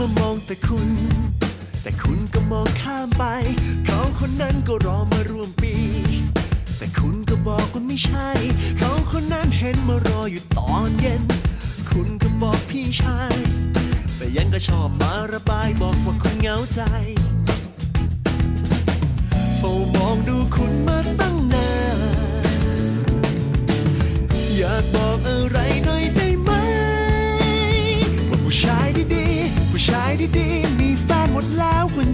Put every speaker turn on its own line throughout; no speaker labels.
มามองแต่คุณ แต่คุณก็มองข้ามไป เขาคนนั้นก็รอมาร่วมปี แต่คุณก็บอกว่าไม่ใช่ เขาคนนั้นเห็นมารออยู่ตอนเย็น คุณก็บอกพี่ชาย แต่ยังก็ชอบมาระบายบอกว่าคุณเหงาใจเฝ้ามองดูคุณมาตั้งนาน อยากบอกอะไร ดีๆ มีแฟนหมดแล้วคุณ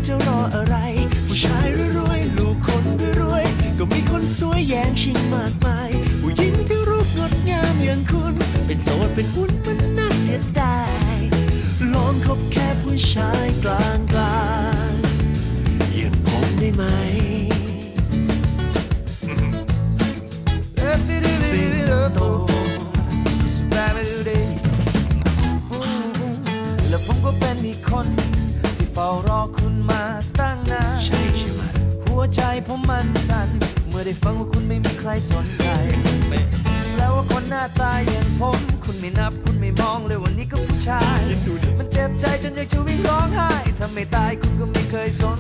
ฝ้ารอคุณมาตั้งนาน
ใช่ใช่ไหม
หัวใจผมมันสั่น เมื่อได้ฟังว่าคุณไม่มีใครสนใจ แล้วว่าคนหน้าตาอย่างผม คุณไม่นับคุณไม่มองเลยวันนี้ก็ผู้ชาย มันเจ็บใจจนอยากจะวิ่งร้องไห้ ถ้าไม่ตายคุณก็ไม่เคยสน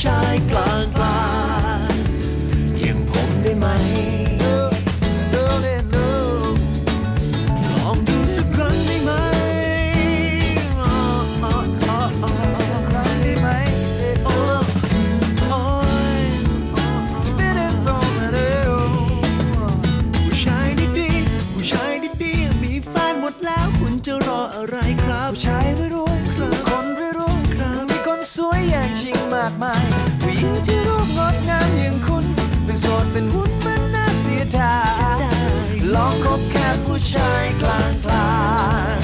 ค่ผู้ายผู้หญิงที่รูปงดงามอย่างคุณเป็นโสดเป็นหุ้นมันน่าเสียดายลองคบแค่ผู้ชายกลางกลา
ง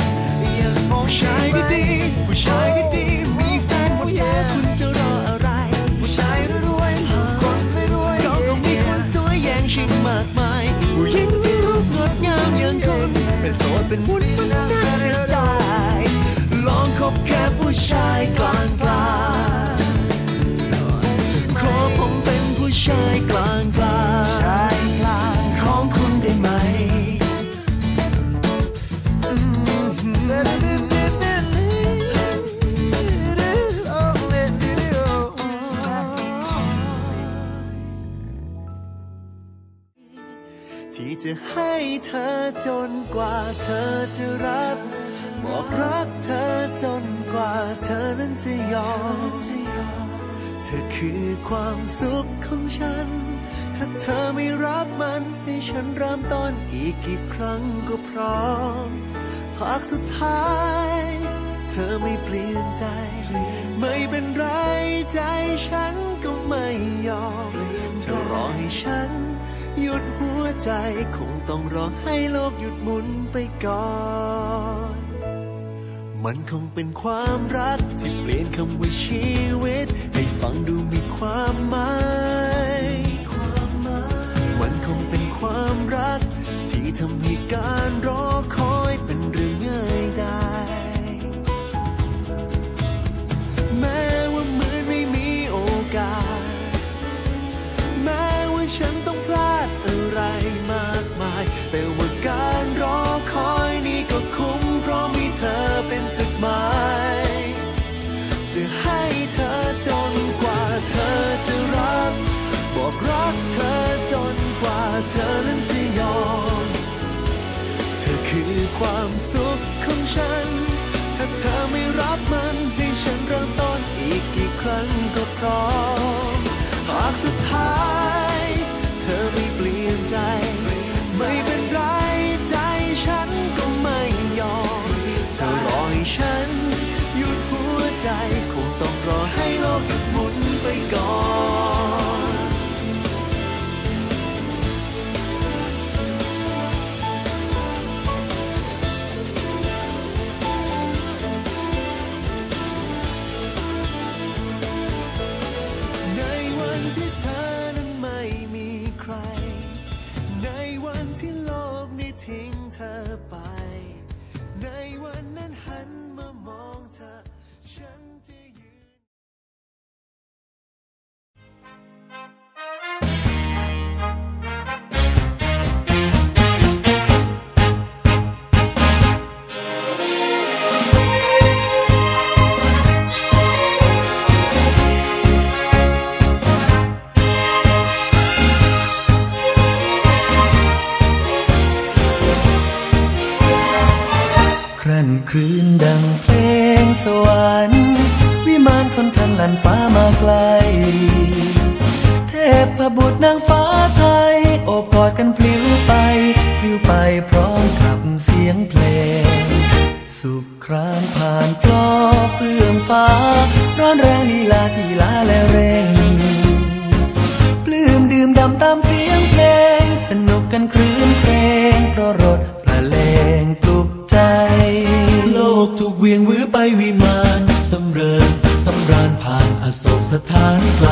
อย่างมองชาย
ดีๆผู้ชายดีๆมี จะให้เธอจนกว่าเธอจะรับ บอกรักเธอจนกว่าเธอนั้นจะยอม เธอคือความสุขของฉัน ถ้าเธอไม่รับมันให้ฉันเริ่มต้นอีกกี่ครั้งก็พร้อม หากสุดท้ายเธอไม่เปลี่ยนใจ ไม่เป็นไรใจฉันก็ไม่ยอมเธอรอให้ฉัน หยุดหัวใจ คงต้องรอให้โลกหยุดหมุนไปก่อน มันคงเป็นความรักที่เปลี่ยนคำว่าชี บอกรักเธอจนกว่าเธอนั้นจะยอม เธอคือความสุขของฉัน ถ้าเธอไม่รับมันให้ฉันเริ่มต้นอีกกี่ครั้งก็พร้อมหากสุดท้าย เธอไม่เปลี่ยนใจ ไม่เป็นไรใจฉันก็ไม่ยอม เธอรอให้ฉัน หยุดหัวใจคงต้องรอให้โลกหยุดหมุนไปก่อน
คืนดังเพลงสวรรค์ วิมานคนทันลันฟ้ามาไกล เทพบุตรนางฟ้าไทย โอบกอดกันพลิ้วไปพลิ้วไปพร้อมกับเสียงเพลง สุขครานผ่านฟลอเฟื่องฟ้า ร้อนแรงลีลาที่ลาและเร่ง ปลื้มดื่มดำตามเสียงเพลง สนุกกันครื้นเพลงเพราะรถประเลง
ถูกเวียงวื้อไปวิมานสำเริญสำราญผ่านอโศกสถานไกล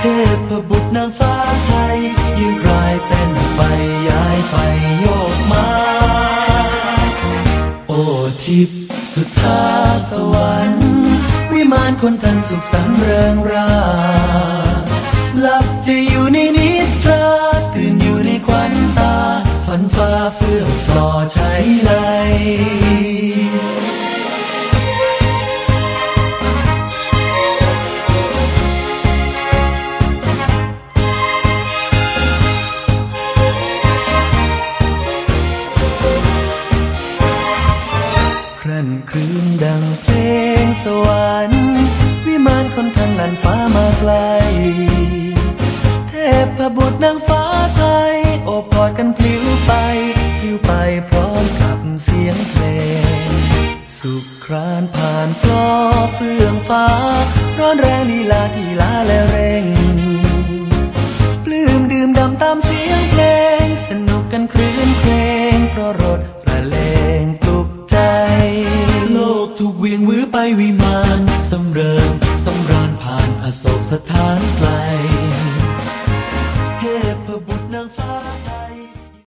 เทพบุตรนางฟ้าไทยยืนกรายเต้นไปย้ายไปโยกมา โอทิพสุธาสวรรค์ วิมานคนทันสุขสันเริงราหลับจะอยู่ในนิทราตื่นอยู่ในควันตา ฝันฟ้าเฟื่องฟลอใช้ล
ค ดังเพลงสวรรค์